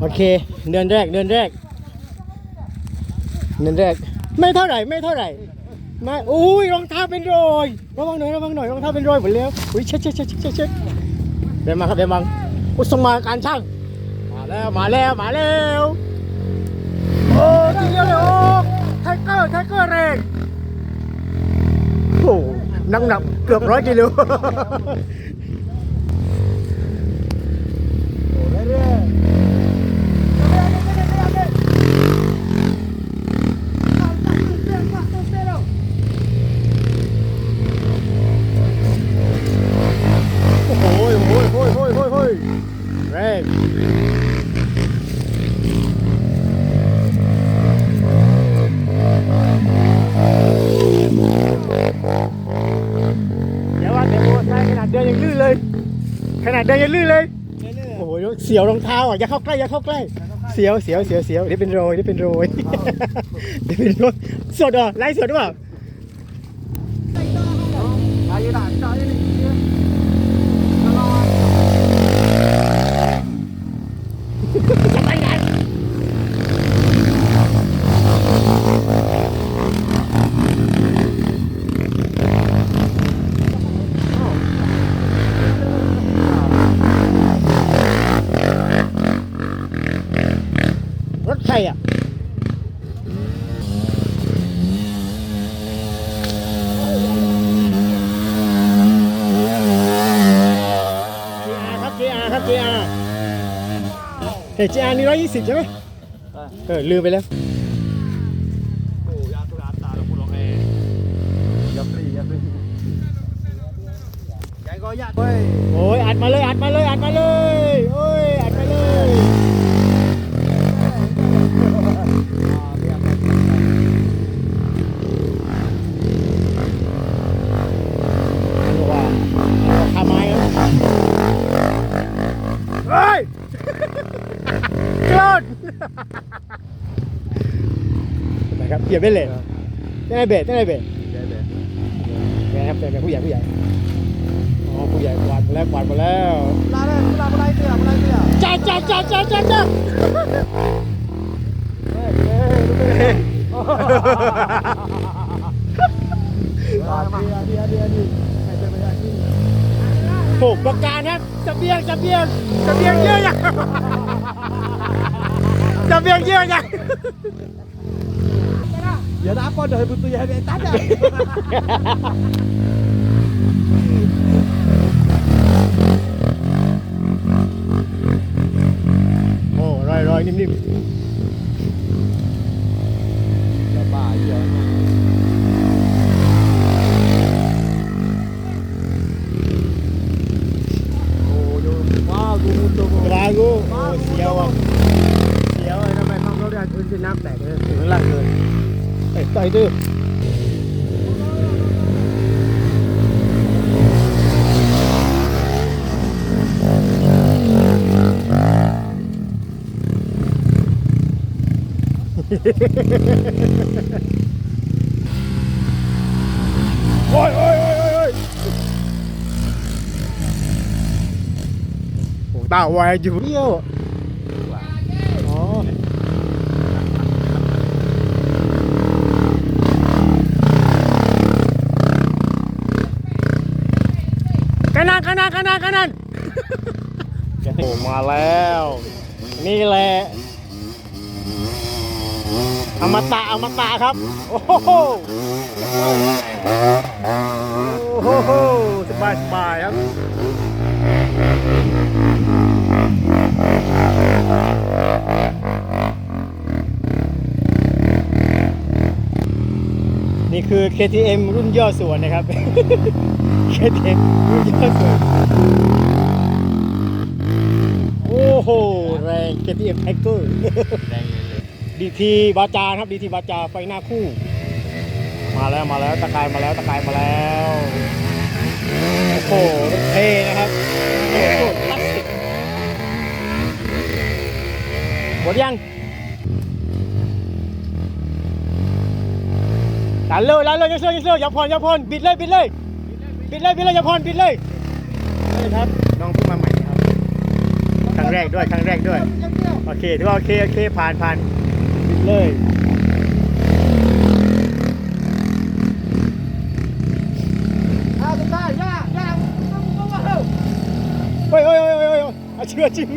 โอเค เดือนแรก เดือนแรก เดือนแรก ไม่เท่าไหร่ ไม่เท่าไหร่ม่อุ้ย รองเท้าเป็นรอย ระวังหน่อย ระวังหน่อย รองเท้าเป็นรอยหมดแล้ว อุ้ย เช็ดเช็ดเช็ดเช็ดเช็ดเดี๋ยวมาครับเดี๋ยวมาอุยสงมาการช่าง มาแล้ว มาแล้ว มาแล้ว โอ้ทีเดียวเลยโอ้ไทเกอร์ไทเกอร์แรงโอ้นักหนักเกือบร้อยกิโล โอ้โหโอ้ยโอ้ยโอ้ยโอ้ยโอ้ยแรง เดี๋ยวว่าแต่โอ้ใช่ขนาดเดินยังลื่นเลย ขนาดเดินยังลื่นเลย โอ้โหเสียวรองเท้าอะอย่าเข้าใกล้อย่าเข้าใกล้ เสียวเสียวเสียวเสียวเดี๋ยวเป็นโรยเดี๋ยวเป็นโรยเดี๋ยวเป็นโรยสดเหรอไลฟ์สดหรือเปล่า รถใครอะ GR ครับ GR ครับ GR เฮ้ย GR นี่ร้อยยี่สิบใช่ไหมเออ ลืมไปแล้ว โอ้ยอัดมาเลย อัดมาเลย อัดมาเลย โอ้ยอัดมาเลย บอกว่าทำไมอะเฮ้ยกลด นะครับเหยียบได้เลยได้ไหมเบรได้ไหมเบรแกครับแกผู้ใหญ่ผู้ใหญ่อ๋อผู้ใหญ่กวาดมาแล้วกวาดมาแล้วจ้าจ้าจ้าจ้าจ้าจ้าถูกประการครับจะเบียงจะเบียงจะเบียงเยอะยังจะเบียงเยอะยัง Ya dah apa dah butuh ya dia tak ada. โอ้รอยรอยนิ่ม Ya bahaya. Oh, yo. Wah, gua muntah ๆ gua. กลากูโอ้เสียวอะ เสียวอะทำไมฟังเขาได้พื้นที่น้ำแตกเลยถึงข้างล่างเลยไอ้ต่อยดื้อโอ้ยโอ้ยโอ้ยโอ้ยโอ้ยโอ้ตาไวอยู่เดียวอ๋อกั นนันกันาดขนาดขนาดโอ้มาแล้ว นี่แหละอมตะอมตะครับ โอ้โหโอ้โหสบายสบายครับ คือ KTM รุ่นย่อส่วนนะครับ KTM รุ่นย่อส่วน โอ้โห แรง KTM a g e r ดีทีบาจาครับดีทีบาจาไฟหน้าคู่ มาแล้วมาแล้วตะกายมาแล้วตะกายมาแล้ว โอ้โหรถเท่นะครับโอ้โหคลาสสิกหมดยัง ลันเลยลันเลยยังเชื่อยังเชื่อย่าพอนอย่าพอนบิดเลยบิดเลยบิดเลยบิดเลยอย่าพอนบิดเลยครับน้องเพิ่งมาใหม่ครับครั้งแรกด้วยครั้งแรกด้วยโอเคถือว่าโอเคโอเคผ่านผ่านบิดเลยเฮ้ยเฮ้ยเฮ้ยเฮ้ยเชื่อจริง